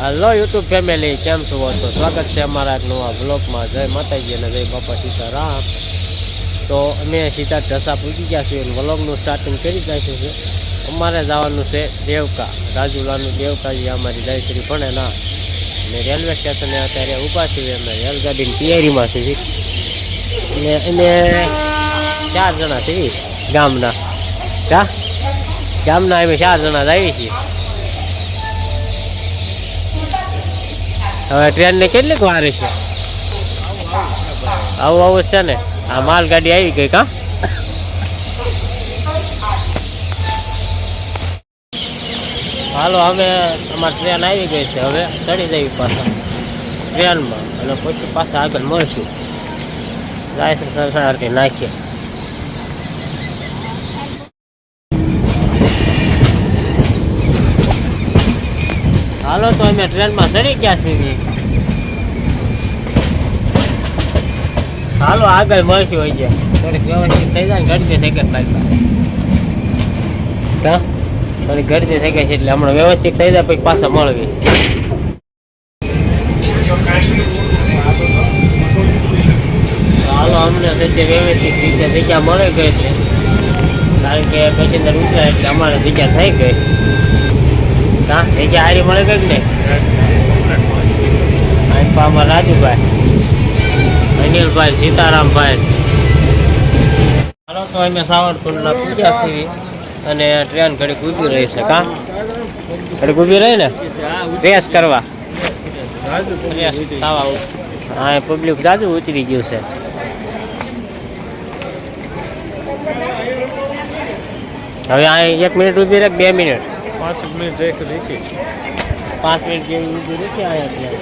Hello YouTube family કેમ છો તો સ્વાગત છે અમારા નવા બ્લોગમાં જય માતાજી અને જય બાપા સીતારામ. તો અમે સીધા ઢસા પૂછી ગયા છીએ વ્લોગનું સ્ટાર્ટિંગ કરી નાખ્યું છે. અમારે જવાનું છે દેવકા. રાજુલાનું દેવકા જે અમારી દાયશ્રી ભણે ના. અને રેલવે સ્ટેશને અત્યારે ઊભા છીએ. અમે રેલગાડીની તૈયારીમાં છીએ. અને અમે ચાર જણા છીએ ગામના. કા? ગામના અમે ચાર જણા જ છીએ. હવે ટ્રેનને કેટલીક વાર છે આવું આવું છે ને? આ માલગાડી આવી ગઈ કા? હાલો અમે અમારી ટ્રેન આવી ગઈ છે. હવે ચડી જઈએ પાછા ટ્રેનમાં અને પછી પાછા આગળ મળશું. છે નાખીએ. હાલો તો અમે ટ્રેનમાં ચડી ગયા છીએ. હાલો આગળ મળશું હોય છે થોડીક વ્યવસ્થિત થઈ જાય ગરદી થઈ ગઈ બાઈક હા? થોડી ગરદી થઈ ગઈ છે એટલે હમણાં વ્યવસ્થિત થઈ જાય પછી પાછા મળવી. હાલો અમને સત્ય વ્યવસ્થિત રીતે જગ્યા મળી ગઈ છે. કારણ કે પેસેન્જર ઉતર્યા એટલે અમારે જગ્યા થઈ ગઈ. હા જગ્યા હારી મળે કંઈક ને અહીં રાજુભાઈ, અનિલભાઈ, સીતારામભાઈ. તો અમે સાવરકુંડના પૂજ્યા છીએ અને ટ્રેન ઘડીક ઊભી રહી છે, કા? ઘડીક ઊભી રહી ને? રેસ કરવા. હા, એ પબ્લિક જાજુ ઉતરી ગયું છે. હવે આ એક મિનિટ ઊભી રહે બે મિનિટ પાંચ મિનિટ રેક રેખી પાંચ મિનિટ જેવી ઊભી રહી અહીંયા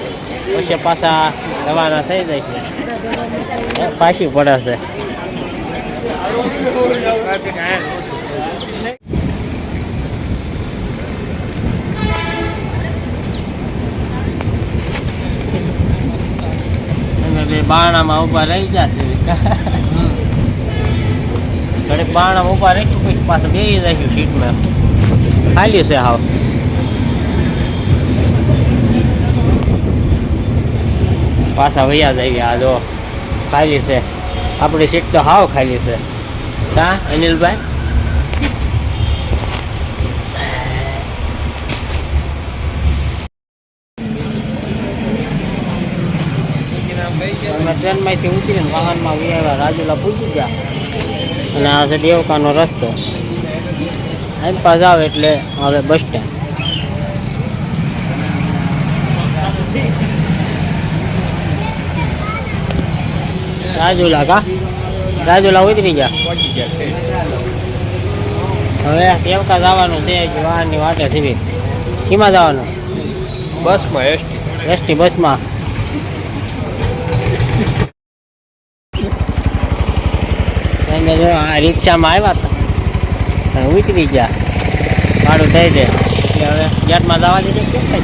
પછી પાછા રવાના થઈ જાય છે. પાછી પડે છે. ઊભા રહી જાય છે. ઘડીક બારણામાં ઊભા રહીશું પછી પાછું બે જઈશું સીટમાં. ખાલી છે હાવ પાછા વૈયા જઈએ આ જો ખાલી છે આપણી સીટ તો હાવ ખાલી છે કા અનિલભાઈ ટ્રેનમાંથી ઉતરીને વાહનમાં વૈયા રાજુલા પૂછી ગયા અને આ છે દેવકાનો રસ્તો એમ પાસ આવે એટલે હવે બસ સ્ટેન્ડ રાજુલા કા? રાજુલા ઉતરી ગયા. હવે દેવકા જવાનું છે? હજી વાહનની વાટે સીવી કેમાં જવાનું? બસમાં એસટી. એસટી બસમાં. આ રિક્ષામાં આવ્યા હતા. અને ઉતરી ગયા. ભાડું થઈ જાય. એટલે હવે ગેટમાં જવા દીધે કેમ થાય?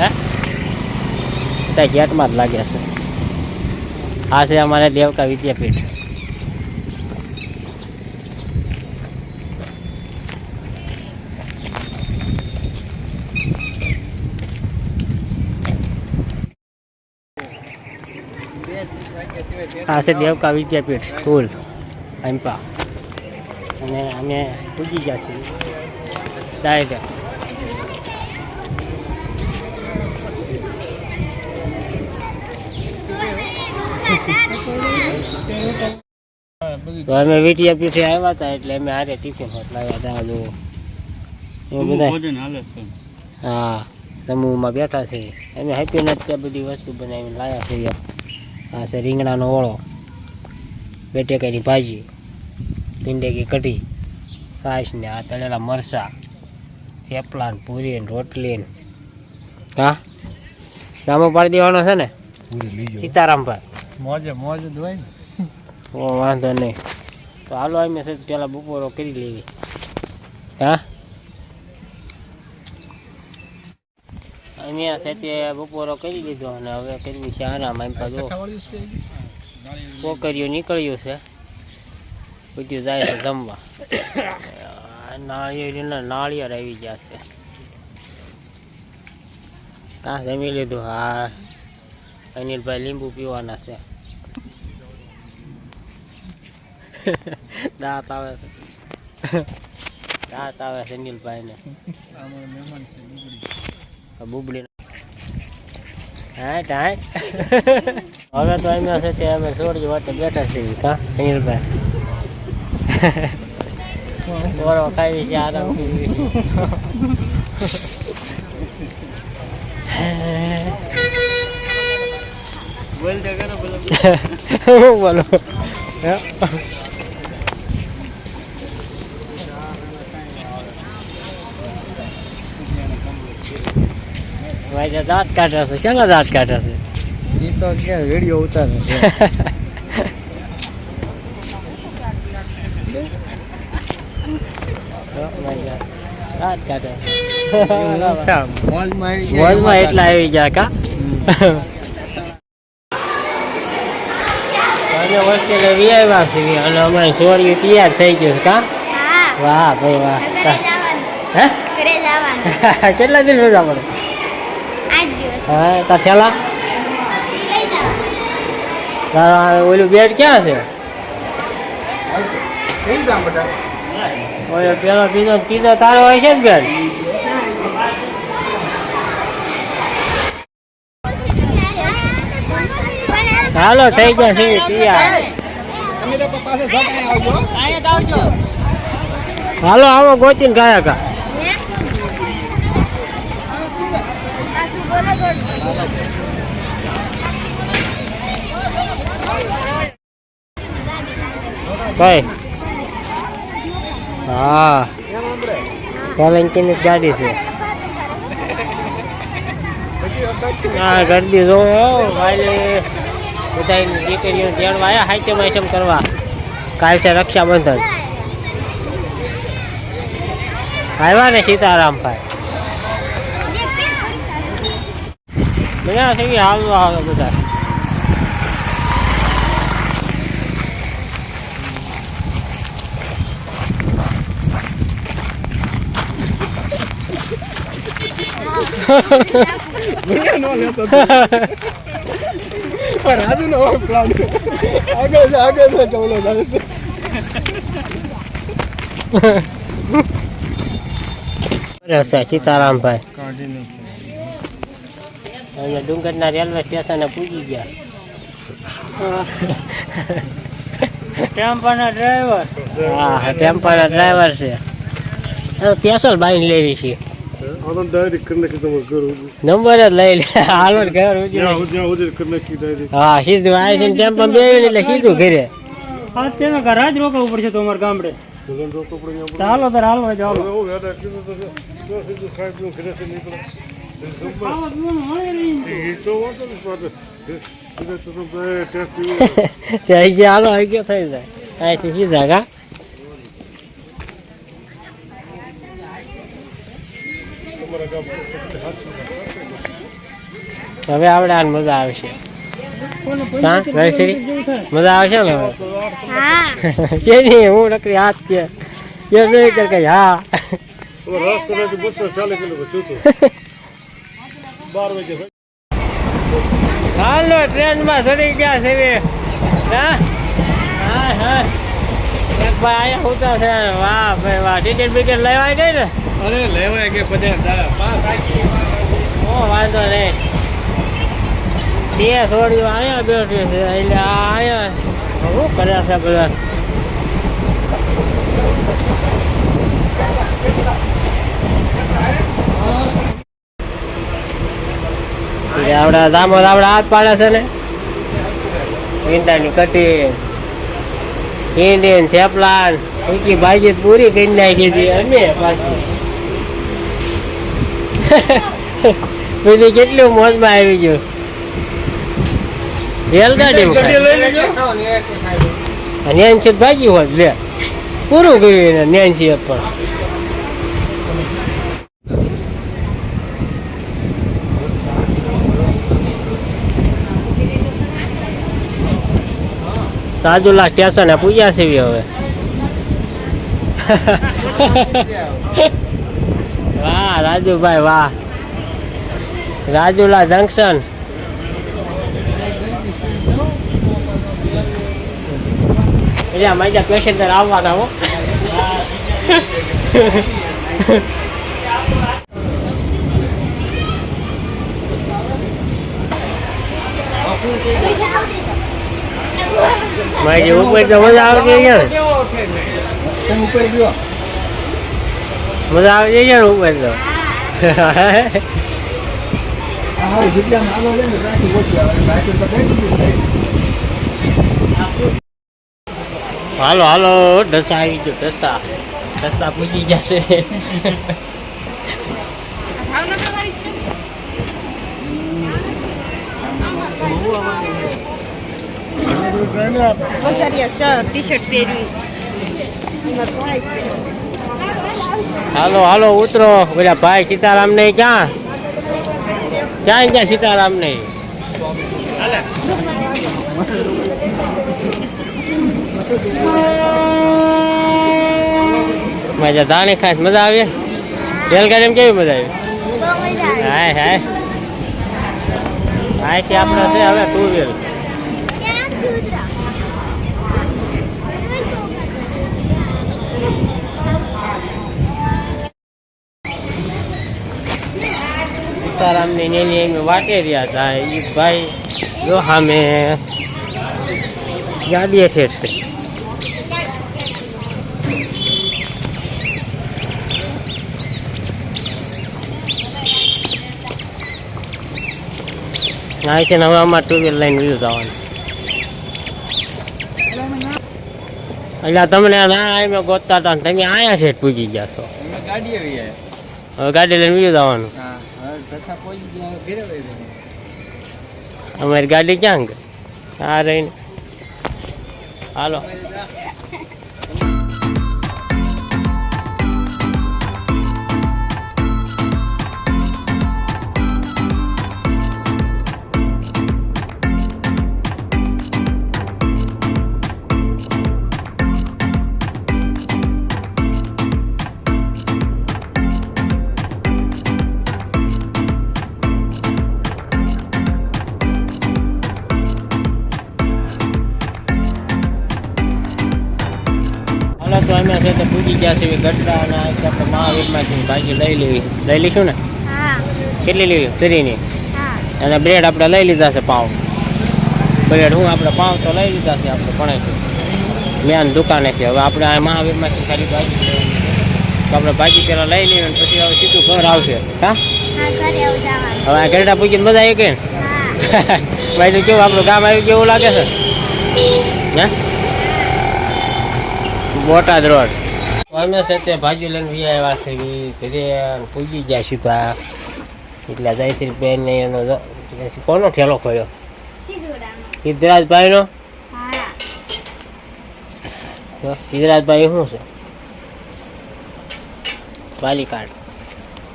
હે? ત્યાં ગેટમાં જ લાગે છે. આ છે અમારે દેવકા વિદ્યાપીઠ. આ છે દેવકા વિદ્યાપીઠ, સ્કૂલ અમ્પા અને અમે પૂજી ગયા છીએ. ડાયરેક્ટ તો અમે વિદ્યાપીઠે આવ્યા હતા એટલે અમે હારે ટિફિન હોટ લાવ્યા હતા જો બધા. હા સમૂહમાં બેઠા છે. અમે હેપી નથી ત્યાં બધી વસ્તુ બનાવીને લાવ્યા છે. આ છે રીંગણાનો ઓળો બેટેકાની ભાજી. ભીંડેકી કઢી છાશ ને આ તળેલા મરચા થેપલા ને પૂરી ને રોટલી ને હા? સામો પાડી દેવાનો છે ને? સીતારામભાઈ મોજે મોજ ધોઈ ઓ વાંધો નહીં. તો હાલો અમે છે પેલા બપોરો કરી લેવી. હા? અહીંયા છે તે બપોરો કરી લીધો અને હવે કરવી છે આરામ. એમ પાછો છોકરીઓ નીકળ્યું છે. બધું જાય છે જમવા. નાળિયેર નાળિયેર આવી ગયા છે. હા જમી લીધું? હા. અનિલભાઈ લીંબુ પીવાના છે. દાંત આવે છે. દાંત આવે છે અનિલભાઈને. બુબડી હાટ હવે તો અહીંયા છે તે અમે સોડી વાટે બેઠા છીએ કા, અનિલભાઈ? બોલ દે કરો બોલો બોલો ભાઈ દાંત કાઢ્યા છે. શેના દાંત કાઢે છે? એ તો કે વીડિયો ઉતારે દાંત કાઢે. મોજમાં મોજમાં એટલા આવી ગયા કા? અમે હોસ્ટેલે વી આવ્યા છીએ. અને અમારી સોરી તૈયાર થઈ ગયું કા? વાહ ભાઈ વાહ. હે? કેટલા દિવસ રજા પડે? હા તારા ઓલું બેડ ક્યાં છે? ઓલો પેલો બીજો ત્રીજો તારો હોય છે ને બેન? હાલો, થઈ ગયા છે હાલો, આવો ગોચીને ગાયા કા કઈ હા. સોલંકીની જ ગાડી છે. હા ગરદી જો ભાઈ બધા દીકરીઓ તેડવા આવ્યા હાઈટમ આઈટમ કરવા. કાલ છે રક્ષાબંધન. આવ્યા ને સીતારામભાઈ બધા થઈ હાલવા આવે બધા? રાજુ નો પ્લાન આગળ છે આગળ છે ચોલો જાય છે રસ્તા સીતારામભાઈ અમે ડુંગરના રેલવે સ્ટેશને પૂજી ગયા. ટેમ્પાના ડ્રાઈવર. હા ટેમ્પાના ડ્રાઈવર છે. સ્પેશલ બાઈક લેવી છે. આનંદ ડાયરેક્ટ કરી નાખી તમારે ઘર નંબર જ લઈ લે હાલો ઘર જ્યાં સુધી કરી નાખી ડાયરેક્ટ હા સીધું આવી છે ટેમ્પો બે એટલે સીધું ઘરે હા તેમાં ઘર જ રોકવું પડશે તો અમારા ગામડે હાલો તાર હાલો હું યાદ કીધું તો ત્યાં ગયા હાલો આવી ગયો થઈ જાય અહીંથી સીધા કા હવે આપણે આને મજા આવશે. હા જયશ્રી મજા આવશે ને હવે? હા. છે નહીં હું નકરી હાથ કે. નહીં કર કઈ હા. રસ કદાચ બસો ચાલીસ કિલો છૂટું બાર વાગે હાલો ટ્રેનમાં ચડી ગયા છે હવે. હા? હા હા. એક ભાઈ અહીંયા ઉતા છે. વાહ ભાઈ વાહ. ટિકિટ બિકેટ લેવાય ગઈ ને? અરે લેવાય કે દાડા આખી ઓ વાંધો નહીં. બે છોડીઓ અહીંયા બેઠી છે, એટલે અહીંયા શું કરે છે બધા? એટલે આપણા આપડા હાથ પાડે છે ને. ઈંડાની કટી ઈંડી થેપલા એકી ભાજી પૂરી કરી નાખી હતી અમે પાછી. કેટલું મોજમાં આવી ગયું. રેલગાડી નેન્સી ભાગી હોત લે. પૂરું ગયું એને નેન્સી પણ. રાજુલા સ્ટેશને પૂજા છે હવે. વાહ રાજુભાઈ વાહ. રાજુલા જંકશન એટલે મારા પેસેન્જર આવવાના હો. મારી ઉપર તો મજા આવે છે ને? ઉપર ગયો? મજા આવતી છે ને ઉપર તો? ને ઓછી આવે. બાકી તો કઈ હાલો હાલો ઢસા આવી ગયો ઢસા ઢસા પૂજી જશે છે. હાલો હાલો, ઉતરો. બધા ભાઈ સીતારામ ને ક્યાં? ક્યાં ગયા સીતારામ ને મજા ધાણી ખાસ મજા આવી? રેલગાડીમાં કેવી મજા આવી? બહુ મજા આવે હાય. હાય અહીંથી આપણે છે હવે ટુ વ્હીલ ક્યાં કૂતરા સીતારામની નેની એમ વાટે રહ્યા હતા એ ભાઈ જો સામે ગાડીએ ઠેર છે. અહીં છે હવે અમારે ટુ વ્હીલ લઈને બીજું જવાનું એટલે તમને ના આવી ગોતતા હતા તમે આયા છે પૂજી ગયા છો. હવે ગાડી લઈને બીજું જવાનું અમારી ગાડી ક્યાં આ રહીને. હાલો. હાલો તો છે પૂજી ગયા છે ગઢડા અને આપણે મહાવીરમાંથી ભાજી લઈ લેવી. લઈ લીધું ને? કેટલી લેવી? ફ્રીની? અને બ્રેડ આપણે લઈ લીધા છે પાઉં બ્રેડ હું આપણે પાઉં તો લઈ લીધા છે આપણે પણ મેન દુકાને છે હવે આપણે આ મહાવીરમાંથી ખાલી ભાજી તો આપણે ભાજી પહેલાં લઈ લઈએ અને પછી હવે સીધું ઘર આવશે. હા? આવું હવે આ ગરડા પૂજીને બધા આવી ને ભાઈ તો કેવું આપણું ગામ આવ્યું કેવું લાગે છે? હે? બોટાદ રોડ. અમે છે ભાજી લઈને વી આવ્યા છે ઘરે પૂજી ગયા તો એટલે જયશ્રી બેન ને એનો કોનો ઠેલો ખોયો? સિદ્ધરાજભાઈ સિદ્ધરાજભાઈનો? હા. સિદ્ધરાજભાઈ શું છે? વાલીકાર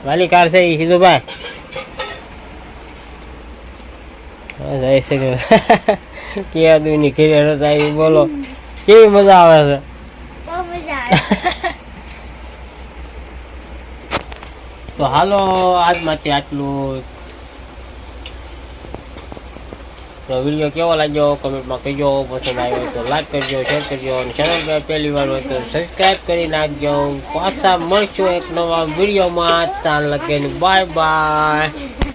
વાલીકાર છે એ સીધુભાઈ જય શ્રી કે દુની ઘેરે હતા એ બોલો. કેવી મજા આવે છે? તો હાલો આજ માટે આટલું. તો વીડિયો કેવો લાગ્યો? કમેન્ટમાં કહેજો. પસંદ આવ્યો તો લાઈક કરજો, શેર કરજો અને ચેનલ પર પહેલી વાર હોય તો સબસ્ક્રાઈબ કરી નાખજો. પાછા મળશું એક નવા વિડીયોમાં. ત્યાં લગીને બાય બાય